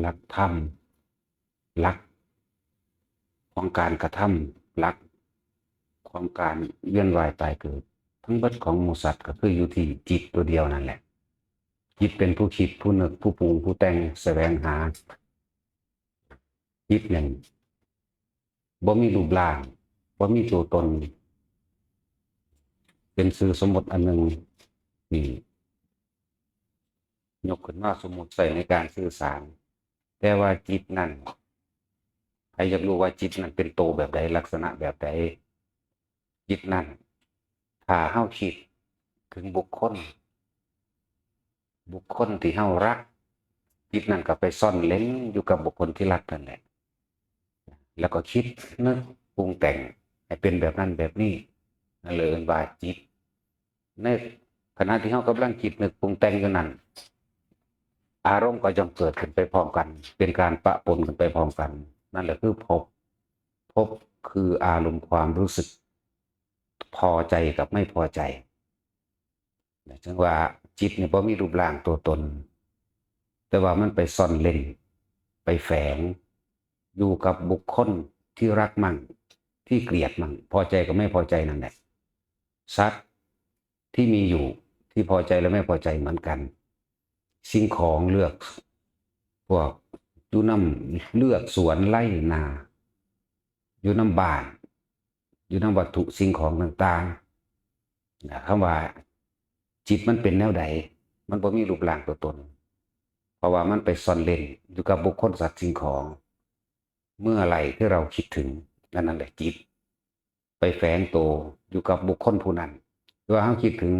หลักธรรมหลัก ของการกระทำหลัก ของการเวียนว่ายตายเกิด ทั้งบิดของมูสัตว์ก็คืออยู่ที่จิตตัวเดียวนั่นแหละ จิตเป็นผู้คิดผู้นึกผู้ปรุงผู้แต่งแสวงหา จิตหนึ่งบ่มีรูปร่างบ่มีตัวตน เป็นสื่อสมมติอันหนึ่งที่ยกขึ้นมาสมมติใส่ในการสื่อสาร แต่ว่าจิตนั่นใครอยากรู้ว่าจิตนั้นเป็นโตแบบใดลักษณะแบบใดจิตนั่นถ้าเฮาคิดถึงบุคคล บุคคลที่เฮารัก จิตนั่นก็ไปซ่อนเล้นอยู่กับบุคคลที่รักนั่นแหละแล้วก็คิดนึกปรุงแต่งให้เป็นแบบนั้นแบบนี้นั่นเลยเอินว่าจิตในขณะที่เฮากำลังคิดนึกปรุงแต่งอยู่นั้น อารมณ์ก็ย่อมเกิดขึ้นไปพร้อมกัน เป็นการปะปนกันไปพร้อมกัน นั่นแหละคือพภพบคืออารมณ์ความรู้สึก พอใจกับไม่พอใจจังว่าจิตเนี่ยพอมีรูปร่างตัวตน แต่ว่ามันไปซ่อนเล่น ไปแฝง อยู่กับบุคคลที่รักมั่ง ที่เกลียดมั่ง พอใจกับไม่พอใจนั่นแหละสัตว์ที่มีอยู่ที่พอใจและไม่พอใจเหมือนกัน สิ่งของเลือก พวกอยู่น้ำเลือกสวนไร่นา อยู่น้ำบ้าน อยู่น้ำวัตถุสิ่งของต่างๆนะคำว่า จิตมันเป็นแนวใด มันบ่มีรูปร่างตัวตน เพราะว่ามันไปซ่อนเล่นอยู่กับบุคคลสัตว์สิ่งของ เมื่อไหร่ที่เราคิดถึงนั่นนั่นแหละจิต ไปแฝงตัวอยู่กับบุคคลผู้นั้นหรือว่าเราคิดถึง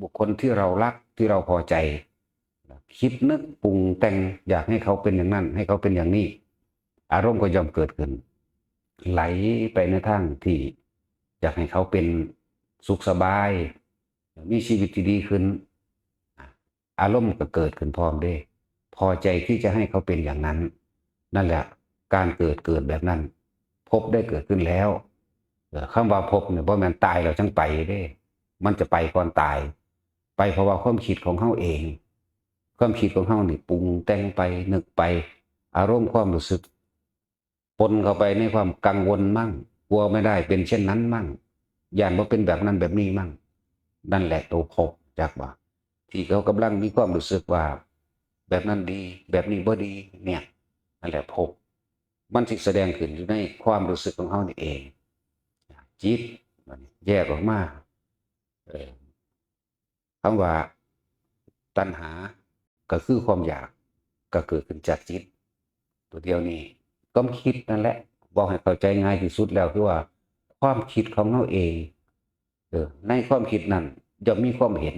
บุคคลที่เรารักที่เราพอใจ คิดนึกปรุงแต่งอยากให้เขาเป็นอย่างนั้น ให้เขาเป็นอย่างนี้ อารมณ์ก็ย่อมเกิดขึ้น ไหลไปในทางที่อยากให้เขาเป็นสุขสบาย มีชีวิตที่ดีขึ้น อารมณ์ก็เกิดขึ้นพร้อมด้วยพอใจที่จะให้เขาเป็นอย่างนั้น นั่นแหละ การเกิดเกิดแบบนั้น พบได้เกิดขึ้นแล้วคำว่าพบเนี่ยว่ามันตายเราจังไปเด้ มันจะไปก่อนตาย ไปเพราะว่าความคิดของเขาเอง ความคิดของเขานี่ปรุงแต่งไปนึกไป อารมณ์ความรู้สึก ปนเข้าไปในความกังวลมั่งกลัวไม่ได้เป็นเช่นนั้นมั่งย่านว่าเป็นแบบนั้นแบบนี้มั่ง นั่นแหละตัวพบจากว่า ที่เขากำลังมีความรู้สึกว่า แบบนั้นดี แบบนี้บ่ดี เนี่ยนั่นแหละพบ มันสิแสดงขึ้นอยู่ในความรู้สึกของเขานี่เอง จิตแยกออกมาเออคำว่าตัณหา ก็คือความอยากก็เกิดขึ้นจากจิต ตัวเดียวนี้ก็คิดนั่นแหละบอกให้เข้าใจง่ายที่สุดแล้วคือว่า ความคิดของเราเองเออในความคิดนั้นจะมีความเห็น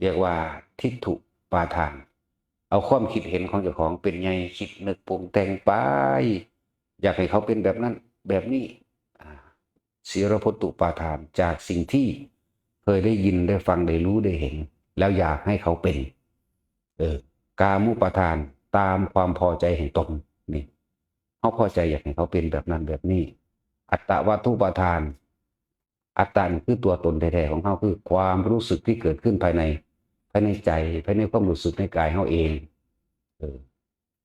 เรียกว่าทิฏฐุปาทาน เอาความคิดเห็นของเจ้าของเป็นไงคิดนึกปรุงแต่งไป อยากให้เขาเป็นแบบนั้นแบบนี้ศีรพตุปาทานจากสิ่งที่เคยได้ยินได้ฟังได้รู้ได้เห็น แล้วอยากให้เขาเป็น เออกามุปทานตามความพอใจแห่งตนนี่เขาพอใจอยากให้เขาเป็นแบบนั้นแบบนี้ อัตตวัตถุปทาน อัตตานคือตัวตนแท้ๆของเขาคือความรู้สึกที่เกิดขึ้นภายในภายในใจภายในความรู้สึกในกายเขาเองเออ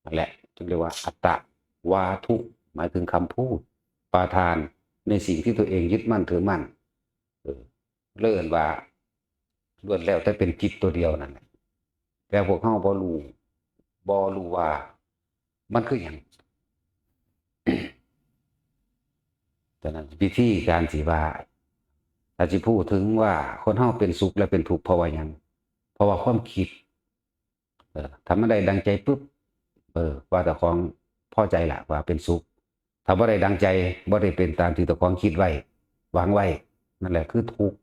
นั่นแหละจึงเรียกว่าอัตตวาทุหมายถึงคำพูดปาทานในสิ่งที่ตัวเองยึดมั่นถือมั่นเออเลื่อนว่าล้วนแล้วแต่เป็นจิตตัวเดียวนั่นแหละ แต่พวกเขาบอรู้บอรู้ว่า มันคืออย่างแต่นั้นวิธีการสีว่าถ้าจะพูดถึงว่าคนเฮาเป็นสุขและเป็นทุกข์เพราะว่ายังเพราะว่าความคิด เออทำอะไรดังใจปุ๊บเออ ว่าแต่ของพ่อใจละว่าเป็นสุขทำอะไรดังใจบ่ได้เป็นตามที่ตัวของคิดไว้วางไว้ นั่นแหละคือทุกข์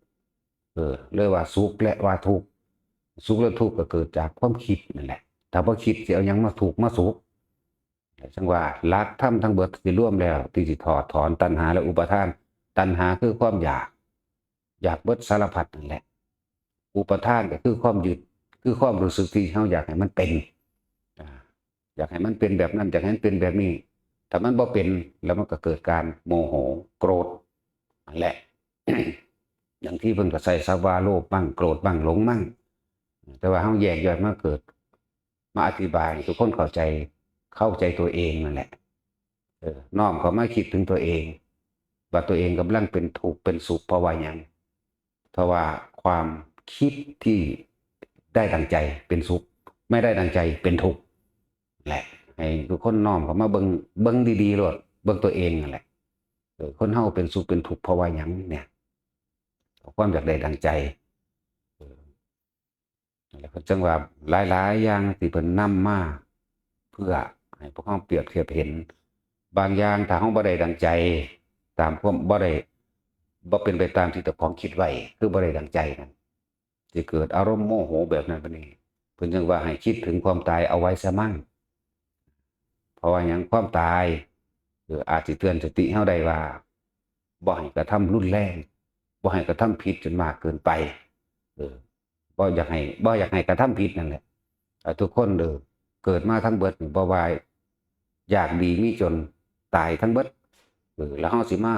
เออเรียกว่าสุขและว่าทุกข์ สุขและทุกข์ก็เกิดจากความคิดนั่นแหละถ้าบ่คิดจะเอายังมาถูกมาสุขจังว่าลักธรรมทั้งเบิดที่ร่วมแล้วที่สิถอดถอนตัณหาและอุปทาน ตัณหาคือความอยาก อยากเบิดสารพัดนั่นแหละ อุปทานก็คือความยึดคือความรู้สึกที่เขาอยากให้มันเป็นอยากให้มันเป็นแบบนั้นอยากให้มันเป็นแบบนี้ถ้ามันบ่เป็นแล้วมันก็เกิดการโมโหโกรธนั่นแหละ อย่างที่เพิ่นก็ใส่สาวาโลภบ้างโกรธบ้างหลงบ้าง แต่ว่าเฮาแยกย่อยมาเกิด มาอธิบายทุกคนเข้าใจเข้าใจตัวเองนั่นแหละเออน้อมเขามาคิดถึงตัวเอง ว่าตัวเองกำลังเป็นทุกเป็นสุขเพราะว่ายังเพราะว่าความคิดที่ได้ดังใจเป็นสุข ไม่ได้ดังใจเป็นทุกข์แหละให้ทุกคนน้อมเขามาเบิ่งเบิ่งดีๆโลดเบิ่งตัวเองนั่นแหละเออคนเฮาเป็นสุขเป็นทุกข์เพราะว่ายังเนี่ยความอยากได้ดังใจ และเพิ่นจังว่าหลายๆอย่างที่เพิ่นนำมาเพื่อให้พวกเฮาเปรียบเทียบเห็น บางอย่างถ้าเฮาบ่ได้ดังใจ ตามความบ่ได้บ่เป็นไปตามที่เจ้าของคิดไว้คือบ่ได้ดังใจนั่นสิเกิดอารมณ์โมโหแบบนั้นบัดนี้เพิ่นจึงว่าให้คิดถึงความตายเอาไว้ซะมั่งเพราะว่าหยังความตายเอออาจสิเตือนสติเฮาได้ว่าบ่ให้กระทำรุนแรงบ่ให้กระทำผิดจนมากเกินไปเออ บ่อยากให้บ่อยากให้กระทำผิดนั่นแหละทุกคนเด้อเกิดมาทั้งเบิดบ่บ่ว่าอยากดีมีจนตายทั้งเบิดเออแล้วเฮาสิมา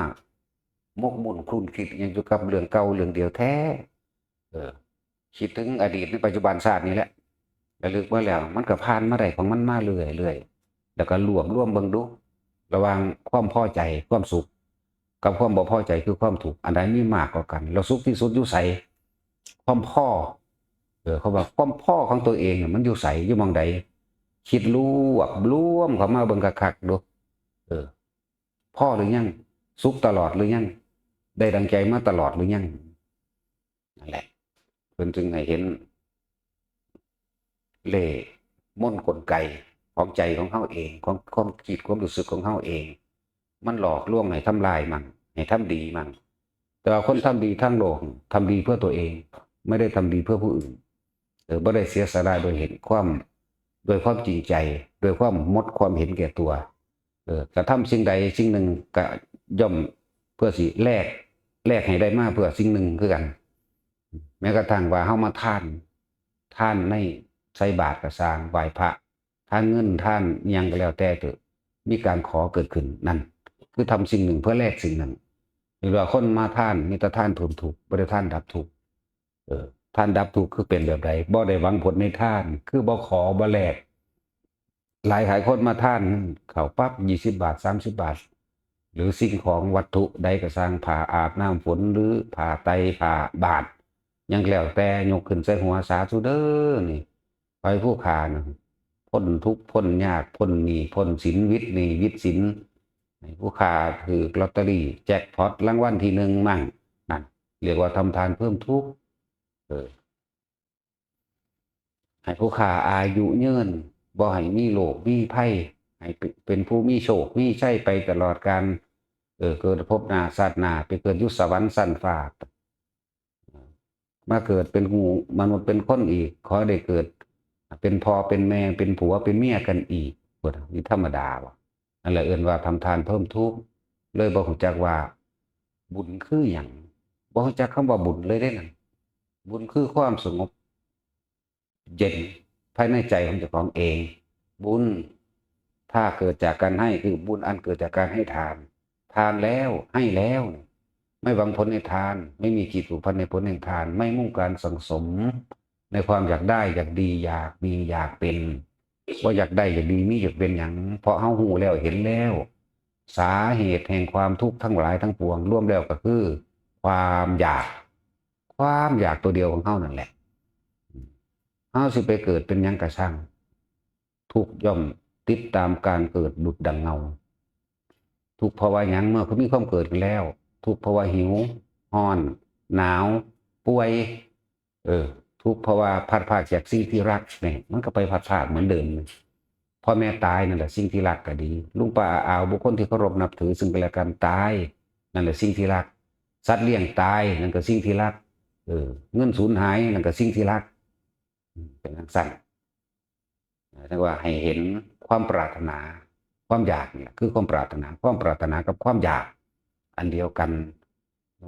มกมุ่นคลุนคิดยังอยู่กับเรื่องเก่าเรื่องเดียวแท้ เออ คิดถึงอดีตในปัจจุบันชาตินี้แหละระลึกมาแล้ว มันก็ผ่านมาได้ของมันมาเรื่อยเรื่อยแล้วก็รวมร่วมเบิ่งดูระว่างความพอใจความสุข กับความบ่พอใจคือความทุกอันใดมีมากกว่ากัน เราสุขที่สุดอยู่ไสความพ่อ เออเขาว่าความพ่อของตัวเองน่ะมันอยู่ไสอยู่มองใดคิดรู้วบร่วมเขามาเบิ่งคักๆดูเออ พ่อหรือยังสุขตลอดหรือยังได้ดังใจมาตลอดหรือยังนั่นแหละเพิ่นจึงให้เห็น เล่ห์มนกลไกของใจของเขาเอง ของความคิดความรู้สึกของเขาเอง มันหลอกลวงให้ทำลายมันให้ทำดีมันแต่ว่าคนทำดีทั้งโลกทำดีเพื่อตัวเอง ไม่ได้ทำดีเพื่อผู้อื่น เออไม่ได้เสียสละโดยเห็นความโดยความจริงใจ โดยความมดความเห็นแก่ตัว เออกระทำสิ่งใดสิ่งหนึ่งก็ย่อมเพื่อสิแลกแลกให้ได้มากเพื่อสิ่งหนึ่งคือกัน แม้กระทั่งว่าเฮามาท่านท่านในใส่บาตรกระสร้างไหวพระท่านเงินท่านยังก็แล้วแต่เถอะมีการขอเกิดขึ้นนั่น คือทำสิ่งหนึ่งเพื่อแลกสิ่งนั้นหรือว่าคนมาท่านมีแต่ท่านเพิ่มทุกบ่ได้ท่านดับทุกเออ ท่านดับทุกคือเป็นแบบใดบ่ได้หวังผลในท่าน คือบ่ขอบ่แลกหลายหลายคนมาท่านเขาปั๊บ20บาท30บาท หรือสิ่งของวัตถุใดก็สร้างผ่าอาบน้ำฝนหรือผ่าไตผ่าบาทยังแล้วแต่ยกขึ้นใส่หัวสาธุเด้อนี่ไปผู้ขานะพ้นทุกพ้นยากพ้นหนี้พ้นสินวิทย์นี้วิทย์สินผู้ขาถือลอตเตอรี่ แจ็คพอตรางวัลที่หนึ่งมั่งนั่นเรียกว่าทำทานเพิ่มทุกข์ ให้ผู้ขาอายุยืนบ่ให้มีโรคมีภัยให้เป็นผู้มีโชคมีใชัยไปตลอดการเออเกิดภพหน้าชาติหน้าไปเกิดยุสวรรค์สันฟ้ามาเกิดเป็นงูมนุษย์เป็นคนอีก ขอได้เกิด เป็นพ่อเป็นแม่เป็นผัวเป็นเมียกันอีกบทนี่ธรรมดาวะนั่นแหละเอิ้นว่าทำทานเพิ่มทุกข์เลยบอกจักว่า บุญคืออย่างบอกจักคำว่าบุญเลยได้นั่น บุญคือความสงบ เย็นภายในใจของเจ้าของเอง บุญถ้าเกิดจากการให้คือบุญอันเกิดจากการให้ทาน ทานแล้วให้แล้ว ไม่หวังผลในทาน ไม่มีจิตผูกพันในผลแห่งทาน ไม่มุ่งการสังสม ในความอยากได้อยากดีอยากมีอยากเป็นว่าอยากได้อยากดีมีอยากเป็นอย่างเพราะเฮาหูแล้วเห็นแล้ว สาเหตุแห่งความทุกข์ทั้งหลายทั้งปวงร่วมแล้วก็คือ ความอยาก ความอยากตัวเดียวของเฮานั่นแหละเฮาสิไปเกิดเป็นยังกระช่างทุกย่อมติดตามการเกิดดุดดังเงา ทุกข์เพราว่าหยังเมื่อเขามีความเกิดขึ้นแล้ว ทุกข์เพราว่าหิวห้อน หนาว ป่วย เออ ทุกข์เพราว่าพัดพลาจากสิ่งที่รักเนี่ยมันก็ไปพัดพลาเหมือนเดิมพ่อแม่ตายนั่นแหละสิ่งที่รักก็ดีลุงป้าอาอาวบุคคลที่เคารพนับถือซึ่งกันและกันตาย นั่นแหละสิ่งที่รัก สัตว์เลี้ยงตายนั่นก็สิ่งที่รัก เออเงินสูญหายนั่นก็สิ่งที่รัก เป็นทางสั้นแต่ว่าให้เห็นความปรารถนา ความอยากเนี่ยคือความปรารถนา ความปรารถนากับความอยาก อันเดียวกัน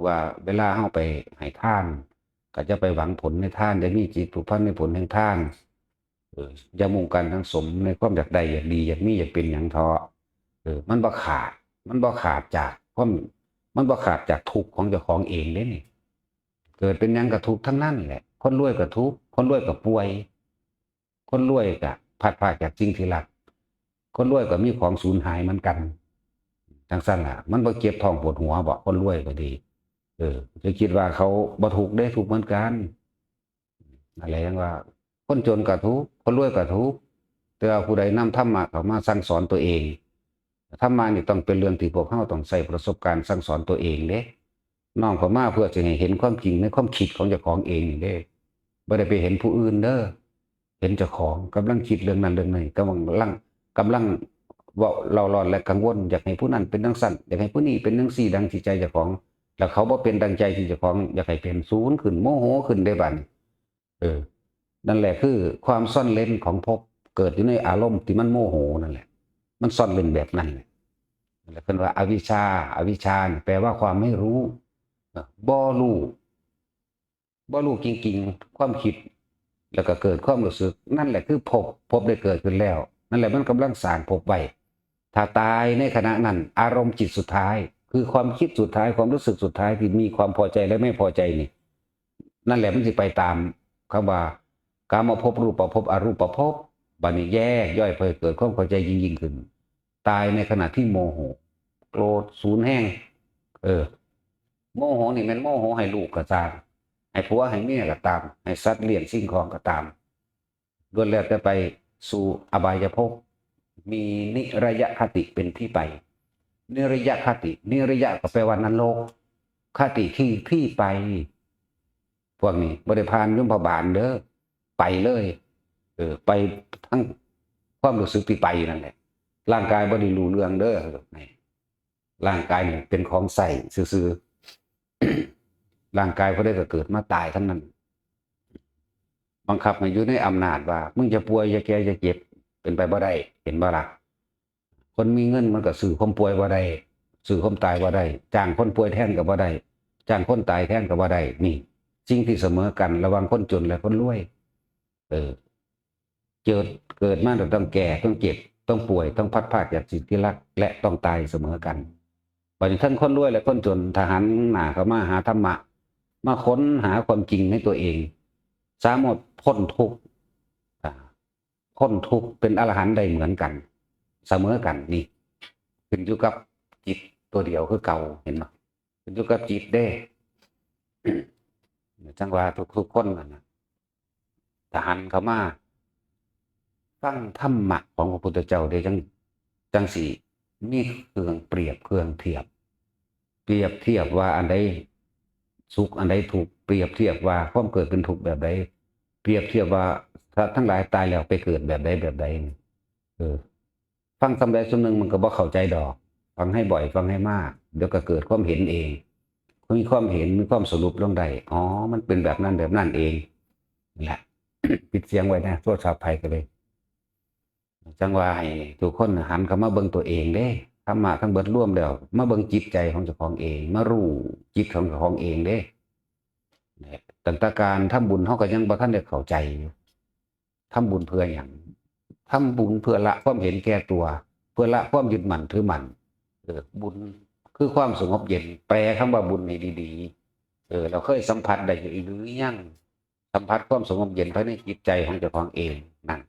ว่าเวลาเข้าไปให้ท่าน ก็จะไปหวังผลในท่านได้มีจิตผูกพันในผลแห่งท่านเอออย่ามุ่งกันทั้งสมในความอยากได้อยากดีอยากมีอยากเป็นอย่างทอเออมันบ่ขาด มันบ่ขาดจากความมันบ่ขาดจากทุกข์ของเจ้าของเองเด้นี่ เกิดเป็นยังกับทุกทั้งนั้นแหละ คนรวยกับทุกคนรวยกับป่วย คนรวยกับพัดพรากจากสิ่งที่รัก คนรวยก็มีของสูญหายเหมือนกันจังสั้นล่ะ มันบ่เก็บทองปวดหัวบ่คนรวยก็ดี เออจะคิดว่าเขาบ่ถูกได้ถูกเหมือนกันอะไรอย่างว่า คนจนก็ทุกคนรวยก็ทุกแต่ผู้ใดนำธรรมะเข้ามาสั่งสอนตัวเองธรรมะนี่ต้องเป็นเรื่องที่พวกเฮาต้องใช้ประสบการณ์สั่งสอนตัวเองเด้ น้องเขามาเพื่อจะให้เห็นความจริงในความคิดของเจ้าของเองนี่เด้บ่ได้ไปเห็นผู้อื่นเด้อเห็นเจ้าของกำลังคิดเรื่องนั้นเรื่องนี้กำลังกำลังเว้าเราร้อนและกังวลอยากให้ผู้นั้นเป็นจังซั่นอยากให้ผู้นี้เป็นจังซี่ดังที่ใจเจ้าของ แล้วเขาบ่เป็นดังใจที่เจ้าของอยากให้เป็นศูนย์ขึ้นโมโหขึ้นได้บัดนี้เออ นั่นแหละคือความซ่อนเล้นของภพเกิดอยู่ในอารมณ์ที่มันโมโหนั่นแหละ มันซ่อนเล้นแบบนั้นแหละนั่นและเพิ่นว่าอวิชชาอวิชชาแปลว่าความไม่รู้ บ่รู้บ่รู้จริง ๆ ความคิด แล้วก็เกิดความรู้สึก นั่นแหละคือพภพบได้เกิดขึ้นแล้ว นั่นแหละมันกำลังสร้างภพไว้ถ้าตายในขณะนั้น อารมณ์จิตสุดท้าย คือความคิดสุดท้ายความรู้สึกสุดท้ายที่มีความพอใจและไม่พอใจนี่ นั่นแหละมันสิไปตามคำว่าการมภพบรูปภพบอรูปภพบัดนี้แยกย่อยไปเกิดความเข้าใจยิ่งยิ่งขึ้น ตายในขณะที่โมโหโกรธสูญแห้ง เออ โมโหนี่มันโมโหให้ลูกก็ตามให้ผัวให้เมียก็ตาม ให้สัตว์เลี้ยงสิ่งของก็ตามล้วนแล้วแต่ไปสู่อบายภพมีนิระยะคติเป็นที่ไป นิระยะคติ นิระยะก็แปลว่านรกคติที่ที่ไป พวกนี้บริพานยมพบาลเด้อไปเลยเออไปทั้งความรู้สึกที่ไปนั่นแหละร่างกายบริรูเรื่องเด้อนี่ร่างกายเนี่ยเป็นของใส่ซื่อๆ ร่างกายเขาได้ก็เกิดมาตายทั้งนั้น บังคับให้อยู่ในอำนาจว่า มึงจะป่วยจะแก่จะเจ็บ เป็นไปบ่ได้เห็นบ่ล่ะคนมีเงินมันก็ซื้อความป่วยบ่ได้ซื้อความตายบ่ได้จ้างคนป่วยแทนก็บ่ได้จ้างคนตายแทนก็บ่ได้นี่สิ่งที่เสมอกันระว่างคนจนและคนรวย เออ เกิดเกิดมาต้องแก่ต้องเจ็บต้องป่วยต้องพัดพากจากสิ่งที่รัก และต้องตายเสมอกัน บัดนี้ทั้งคนรวยและคนจนทหารหนาเข้ามาหาธรรมะ มาค้นหาความจริงในตัวเอง สามารถพ้นทุกข์พ้นทุกข์เป็นอรหันต์ได้เหมือนกัน เสมอกันนี่ขึ้นอยู่กับจิตตัวเดียวคือเก่าเห็นไหมขึ้นอยู่กับจิตเด้จังว่าทุกๆคนนั่นนะทหารเขามาฟังธรรมะของพระพุทธเจ้าได้จังจังสี มีเครื่องเปรียบเครื่องเทียบ เปรียบเทียบว่าอันใดสุขอันใดถูกเปรียบเทียบว่าความเกิดเป็นทุกข์แบบใดเปรียบเทียบว่าถ้าทั้งหลายตายแล้วไปเกิดแบบใดแบบใดเออฟังสำใดสำหนึ่งมันก็บ่เข้าใจดอก ฟังให้บ่อยฟังให้มาก เดี๋ยวก็เกิดความเห็นเองมีความเห็นมีความสรุปลงได้อ๋อ มันเป็นแบบนั้นแบบนั้นเองนั่แหละปิดเสียงไว้นะโทษชาวไทยกันเลย จังว่าให้ทุกคนหันเข้ามาเบิ่งตัวเองเด้ธรรมะทั้งเบิดร่วมแล้วมาเบิ่งจิตใจของเจ้าของเอง มารู้จิตของเจ้าของเองเด้เนี่ยตั้งแต่การทำบุญเฮาก็ยังบ่ทันได้เข้าใจอยู่ทำบุญเพื่อหยังทำบุญเพื่อละความเห็นแก่ตัว เพื่อละความยึดมั่นถือมั่นเออบุญคือความสงบเย็นแปลคำว่าบุญให้ดีๆ เออ เราเคยสัมผัสได้หรือยังสัมผัสความสงบเย็นภายในจิตใจของเจ้าของเองนั่น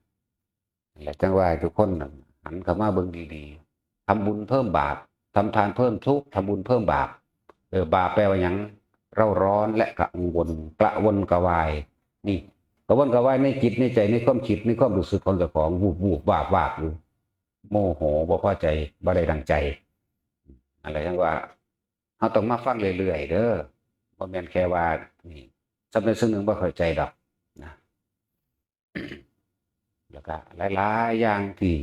และจังว่าทุกคนน่ะหันเข้ามาเบิ่งดีๆทำบุญเพิ่มบาปทำทานเพิ่มทุกข์ทำบุญเพิ่มบาปเออบาปแปลว่าหยังเร่าร้อนและกังวลกระวนกระวาย นี่กระวนกระวายในจิตในใจในความคิดในความรู้สึกของเจ้าของวูบวูบวาบวาบอยู่โมโหบ่พอใจบ่ได้ดังใจ อะไรทั้งว่าเราต้องมาฟังเรื่อยๆเด้อบ่แม่นแค่ว่านี่สำเร็จซึ่งหนึ่งบ่เข้าใจดอกนะ แล้วก็หลายๆอย่างที่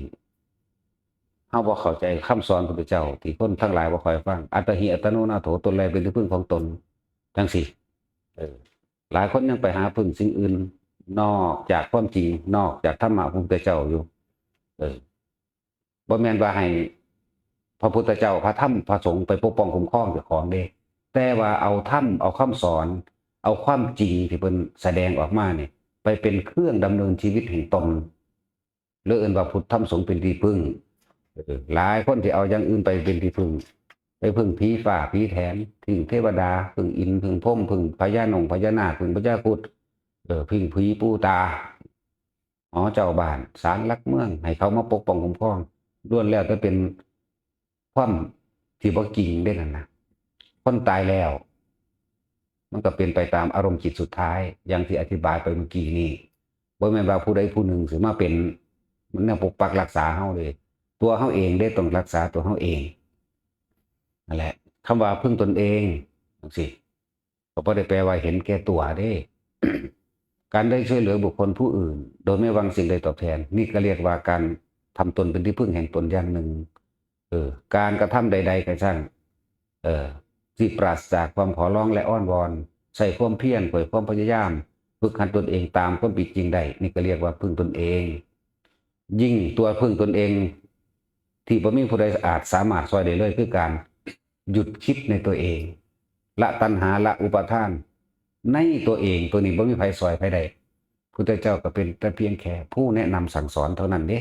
เฮาบ่เข้าใจคำสอนพระพุทธเจ้า ที่คนทั้งหลายบ่ค่อยฟังอัตหิอัตโนนาโถตนแลเป็นที่พึ่งของตนจังซี่เออหลายคนยังไปหาพึ่งสิ่งอื่น นอกจากความจริงนอกจากธรรมะของพระพุทธเจ้าอยู่ เออบ่แม่นว่าให้พระพุทธเจ้าพระธรรมพระสงฆ์ไปปกป้องคุ้มครองเจ้าของเด้แต่ว่าเอาธรรมเอาคำสอน เอาความจริงที่เพิ่นแสดงออกมาเนี่ยไปเป็นเครื่องดำเนินชีวิตแห่งตน หรืออื่นว่าพุทธธรรมสงฆ์เป็นที่พึ่งหลายคนที่เอาอย่างอื่นไปเป็นที่พึ่ง ไปพึ่งผีฝ่าผีแถนพึ่งเทวดาพึ่งอินพึ่งพรหมพึ่งพญานงพญานาคพึ่งพญาครุฑเออพึ่งผีปูตาหอเจ้าบ้านศาลหลักเมืองให้เขามาปกป้องคุ้มครองล้วนแล้วแต่เป็นความที่บ่จริงเด้นั่นนะคนตายแล้ว มันก็เป็นไปตามอารมณ์จิตสุดท้ายอย่างที่อธิบายไปเมื่อกี้นี้บ่แม่นว่าผู้ใดผู้หนึ่งสิมาเป็น มันแนวปกปักรักษาเฮาเลย ตัวเฮาเองได้ต้องรักษาตัวเฮาเองนั่นแหละคำว่าพึ่งตนเองจังซี่ก็บ่ได้แปลว่าเห็นแก่ตัวเด้ การได้ช่วยเหลือบุคคลผู้อื่น โดยไม่หวังสิ่งใดตอบแทน นี่ก็เรียกว่าการทำตนเป็นที่พึ่งแห่งตนอย่างหนึ่ง เออ การกระทำใด ๆก็ช่าง เออที่ปราศจากความขอร้องและอ้อนวอน ใส่ความเพียรเผยความพยายาม ฝึกหัดตนเองตามความเป็นจริงได้ นี่ก็เรียกว่าพึ่งตนเอง ยิ่งตัวพึ่งตนเอง ที่บ่มีผู้ใดอาจสามารถช่วยได้เลยคือการหยุดคิดในตัวเอง ละตัณหาละอุปทาน ในตัวเองตัวนี้บ่มีไผซอยไผใดพุทธเจ้าก็เป็นแต่เพียงแค่ผู้แนะนำสั่งสอนเท่านั้นเด้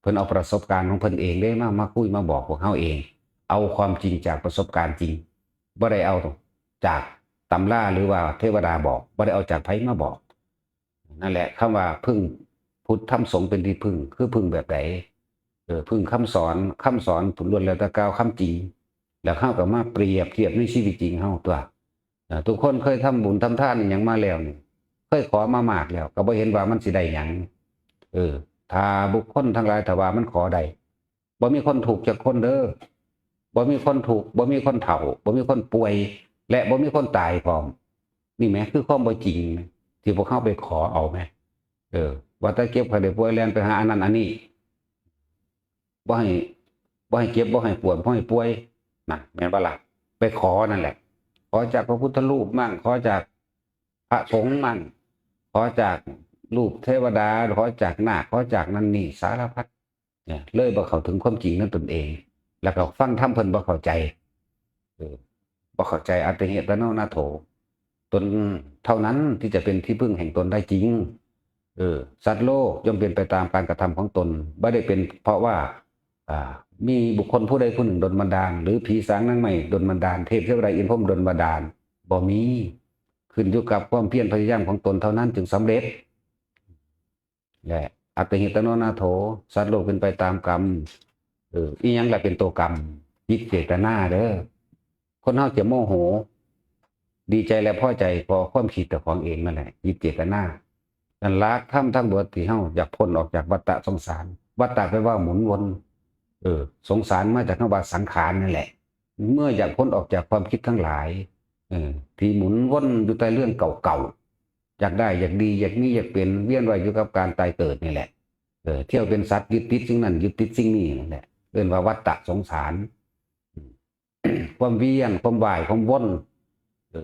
เพิ่นเอาประสบการณ์ของเพิ่นเองเด้มามาคุยมาบอกพวกเฮาเอง เอาความจริงจากประสบการณ์จริงบ่ได้เอาจากตำราหรือว่าเทวดาบอกบ่ได้เอาจากไผมาบอก นั่นแหละคำว่าพึ่ง พุทธธรรมสงฆ์เป็นที่พึ่ง คือพึ่งแบบไหนเออพึ่งคำสอนคำสอนผลล้วนแล้วแต่กล่าวคำจริง แล้วเข้ากับมาเปรียบเทียบในชีวิตจริงเฮาตัวทุกคนเคยทำบุญทำทานอย่างมาแล้วนี่เคยขอมามากแล้ว ก็บ่เห็นว่ามันสิได้หยังเออ ถ้าบุคคลทั้งหลายถ้าว่ามันขอได้บ่มีคนถูกจากคนเด้อบ่มีคนถูกบ่มีคนเฒ่าบ่มีคนป่วย และบ่มีคนตายพร้อมนี่แหมคือความบ่จริงที่พวกเข้าไปขอเอาแหมเออ ว่าถ้าเก็บใครได้ป่วยแล่นไปหาอันนั้นอันนี้บ่ให้บ่ให้เก็บบ่ให้ปวดบ่ให้ป่วยนั่นแม่นบ่ล่ะไปขอนั่นแหละ ขอจากพระพุทธรูปมั่ง ขอจากพระสงฆ์มั่ง ขอจากรูปเทวดา ขอจากนาขอจากนั่นนี่สารพัดเนี่ยเลยบ่เข้าถึงความจริงนั่นตนเอง แล้วก็ฟังธรรมเพิ่นบ่เข้าใจบ่เข้าใจอัตเหตโนนาโถตนเท่านั้นที่จะเป็นที่พึ่งแห่งตนได้จริง เออสัตว์โลกย่อมเป็นไปตามการกระทำของตนไม่ได้เป็นเพราะว่าอ่ามีบุคคลผู้ใดผู้หนึ่งดลบันดาล หรือผีสางนางไม่ดลบันดาลเทพเทวดาอินพรมดลบันดาลบ่มีขึ้นอยู่กับความเพียรพยายามของตนเท่านั้นจึงสำเร็จและอัตหิตโนนาโถ สัตว์โลกเป็นไปตามกรรมเอออียังแหละเป็นตัวกรรมยิดเจตนาเด้อคนเฮาจะโมโห ดีใจและพอใจพอความคิดแต่ของเองนั่นแหละยิดเจตนา นั่นลักทำทั้งเบิดที่เฮาอยากพ้นออกจากวัฏฏะสงสาร วัฏฏะแปลว่าหมุนวน เออ สงสารมาจากคำว่าสังขารนั่นแหละ เมื่ออยากพ้นออกจากความคิดทั้งหลายเออที่หมุนวนอยู่แต่เรื่องเก่าๆอยากได้อยากดีอยากมีอยากเป็นเวียนว่ายอยู่กับการตายเกิดนี่แหละเออเที่ยวเป็นสัตว์ยึดติดสิ่งนั้นยึดติดสิ่งนี้นั่นแหละเรียกว่าวัฏฏะสงสาร ความเวียนความว่ายความวน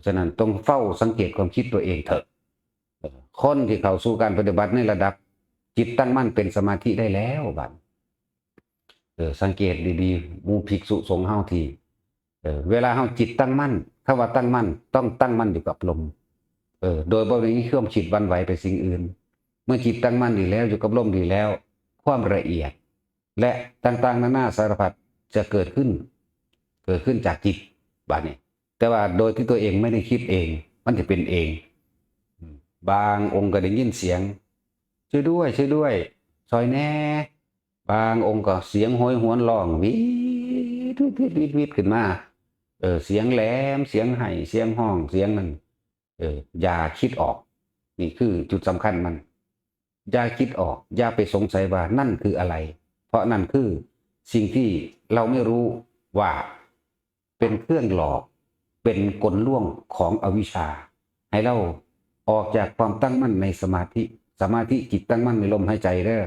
ฉะนั้นต้องเฝ้าสังเกตความคิดตัวเองเถอะ คนที่เข้าสู่การปฏิบัติในระดับ จิตตั้งมั่นเป็นสมาธิได้แล้วบัดเออสังเกตดีๆมูภิกษุสงฆ์เฮาทีเออเวลาเฮาจิตตั้งมั่นคำว่าตั้งมั่นต้องตั้งมั่นอยู่กับลมเออโดยบ่ได้มีเครื่องคิดวันไหวไปสิ่งอื่น เมื่อจิตตั้งมั่นดีแล้วอยู่กับลมดีแล้ว ความละเอียด และต่างๆนานาสารพัดจะเกิดขึ้น เกิดขึ้นจากจิตบาดนี้แต่ว่าโดยที่ตัวเองไม่ได้คิดเอง มันจะเป็นเอง บางองค์ก็ได้ยินเสียง ช่วยด้วย ช่วยด้วย ซอยแน่ บางองค์ก็เสียงโหยหวนร้องวิดวิดวิดวิดขึ้นมา เออ เสียงแหลม เสียงไห้เสียงห้อง เสียงนั่นเออ อย่าคิดออก นี่คือจุดสำคัญมัน อย่าคิดออก อย่าไปสงสัยว่านั่นคืออะไร เพราะนั่นคือสิ่งที่เราไม่รู้ว่าเป็นเครื่องหลอก เป็นกลล่วงของอวิชชา ให้เรา ออกจากความตั้งมั่นในสมาธิสมาธิจิตตั้งมั่นในลมหายใจเด้อ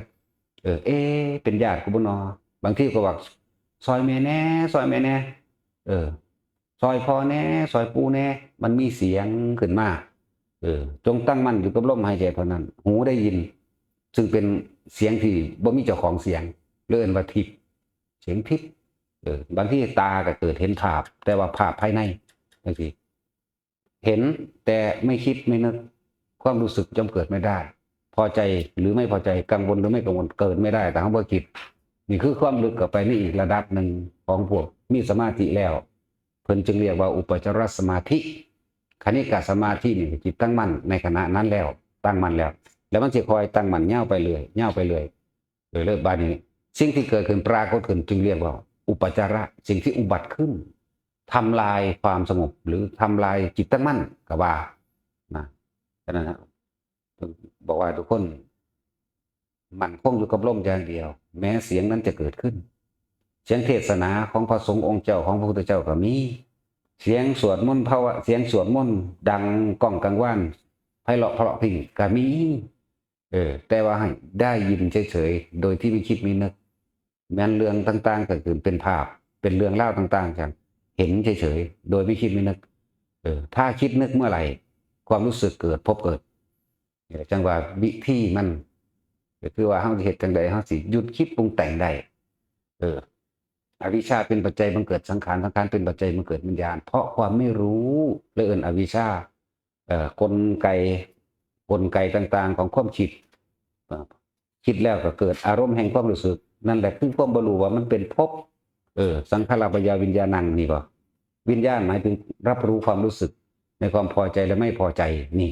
เออเอ๊เป็นญาติกูบ่นอบางทีก็บอกซอยแม่แน่ซอยแม่แน่เออ ซอยพอแน่ซอยปูแน่ มันมีเสียงขึ้นมาเออ จงตั้งมั่นอยู่กับลมหายใจเท่านั้น หูได้ยิน ซึ่งเป็นเสียงที่บ่มีเจ้าของเสียงเลื่อนว่าทิพเสียงทิพเออบางที่ตาก็เกิดเห็นภาพ แต่ว่าภาพภายในบางที เห็นแต่ไม่คิดไม่นึกความรู้สึกจำเกิดไม่ได้ พอใจหรือไม่พอใจกังวลหรือไม่กังวลเกิดไม่ได้แต่เขาบ่คิดนี่คือความลึกกับไปในอีกระดับหนึ่งของพวกมีสมาธิแล้ว เพิ่นจึงเรียกว่าอุปจารสมาธิคณิกาสมาธินี่จิตตั้งมั่นในขณะนั้นแล้ว ตั้งมั่นแล้ว แล้วมันจะคอยตั้งมั่นเง่าไปเรื่อยเง่าไปเรื่อยเรื่อยเรื่อยบานนี้ สิ่งที่เกิดขึ้นปรากฏขึ้นจึงเรียกว่า อุปจาระสิ่งที่อุบัติขึ้น ทำลายความสงบหรือทำลายจิตตั้งมั่นก็ว่านะฉะนั้นนะบอกว่าทุกคนมันคงอยู่กับลมอย่างเดียว แม้เสียงนั้นจะเกิดขึ้น เสียงเทศนาของพระสงฆ์องค์เจ้าของพระพุทธเจ้าก็มีเสียงสวดมนต์ภาวะเสียงสวดมนต์ดังก้องกังวานไพเราะเพราะพิงก็มีเออ แต่ว่าให้ได้ยินเฉยๆโดยที่ไม่คิดไม่นึกแม้นเรื่องต่างๆเกิดขึ้นเป็นภาพ เป็นเรื่องเล่าต่างๆกัน เห็นเฉยๆ โดยไม่คิดไม่นึก เออ ถ้าคิดนึกเมื่อไหร่ ความรู้สึกเกิดพบเกิดจังว่าวิธีมันก็คือว่าเฮาสิเฮ็ดจังใดเฮาสิหยุดคิดปรุงแต่งได้ เออ อวิชชาเป็นปัจจัยบังเกิดสังขารสังขารเป็นปัจจัยบังเกิดวิญญาณ เพราะความไม่รู้เลยเอินอวิชชา เอ่อกลไกกลไกต่างๆ ของความคิด คิดแล้วก็เกิดอารมณ์แห่งความรู้สึก นั่นแหละคือความบรู้ว่ามันเป็นภพเออ สังขารปัญญาวิญญาณังนี่ก็ วิญญาณหมายถึงรับรู้ความรู้สึก ในความพอใจและไม่พอใจนี่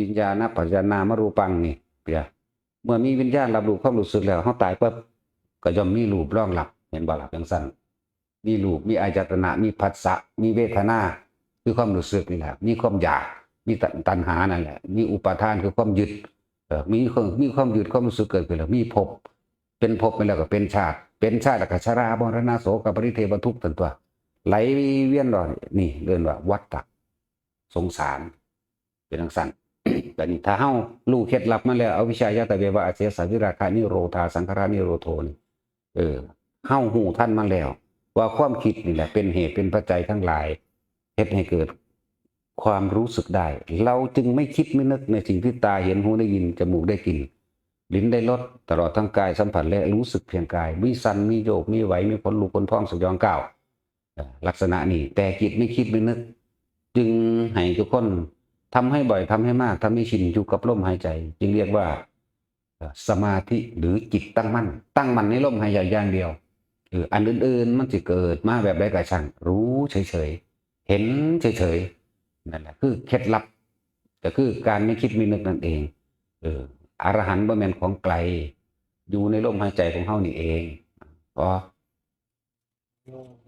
วิญญาณปัจจานามรูปังนี่เปียเมื่อมีวิญญาณรับรู้ความรู้สึกแล้วเขาตายปั๊บก็ย่อมมีรูปร่องรับเห็นบ่ล่ะจังซั่นมีรูปมีอายตนะมีผัสสะมีเวทนาคือความรู้สึกนี่แหละมีความอยากมีตัณหานั่นแหละมีอุปาทานคือความยึดมีความมีความยึดความรู้สึกเกิดขึ้นแล้วมีภพเป็นภพไปแล้วก็เป็นชาติ เป็นชาติแล้วก็ชรามรณะโสกปริเทวทุกข์ตันตัว ไหลเวียนรอนี่เรียนว่าวัฏฏะสงสาร เป็นทังสันแต่นี่ถ้าเฮารู้เคล็ดลับมาแล้วเอาวิชายาตะเววะอาเสสาวิราคานิโรธาสังขารนิโรโทนี่เออเฮาหูท่านมาแล้ว ว่าความคิดนี่แหละ เป็นเหตุเป็นปัจจัยทั้งหลายเฮ็ดให้เกิด ความรู้สึกได้ เราจึงไม่คิดไม่นึกในสิ่งที่ตาเห็นหูได้ยินจมูกได้กลิ่นลิ้นได้รสตลอดทั้งกายสัมผัสและรู้สึกเพียงกายมีสันมีโยกมีไหวมีขนลุกขนพองสยองก้าวเอ่อ ลักษณะนี้แต่จิตไม่คิดไม่นึก จึงให้ทุกคนทำให้บ่อยทำให้มากทำให้ชินอยู่กับลมหายใจ จึงเรียกว่าสมาธิหรือจิตตั้งมั่น ตั้งมั่นในลมหายใจอย่างเดียวเอออันอื่นๆมันจะเกิดมาแบบใดก็ช่างรู้เฉยๆ เห็นเฉยๆนั่นแหละคือเคล็ดลับก็คือการไม่คิดไม่นึกนั่นเอง เอออรหันต์บ่แมนของไกล อยู่ในลมหายใจของเฮานี่เองพอโยม